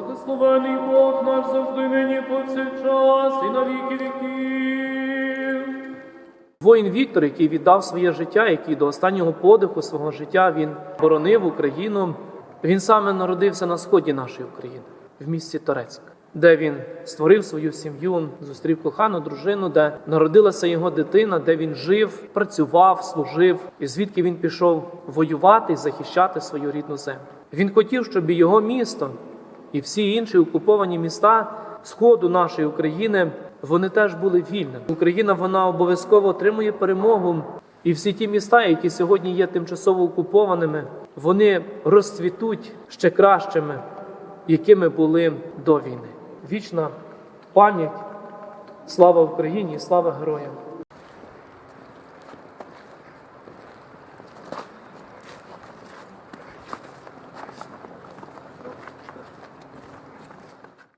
Благословений Бог наш завжди нині повсякчас і на віки віків. Воїн Віктор, який віддав своє життя, який до останнього подиху свого життя він боронив Україну. Він саме народився на сході нашої України, в місті Торецьк, де він створив свою сім'ю, зустрів кохану дружину, де народилася його дитина, де він жив, працював, служив, і звідки він пішов воювати і захищати свою рідну землю. Він хотів, щоб його місто і всі інші окуповані міста сходу нашої України вони теж були вільними. Україна вона обов'язково отримує перемогу. І всі ті міста, які сьогодні є тимчасово окупованими, вони розцвітуть ще кращими, якими були до війни. Вічна пам'ять, слава Україні, слава героям!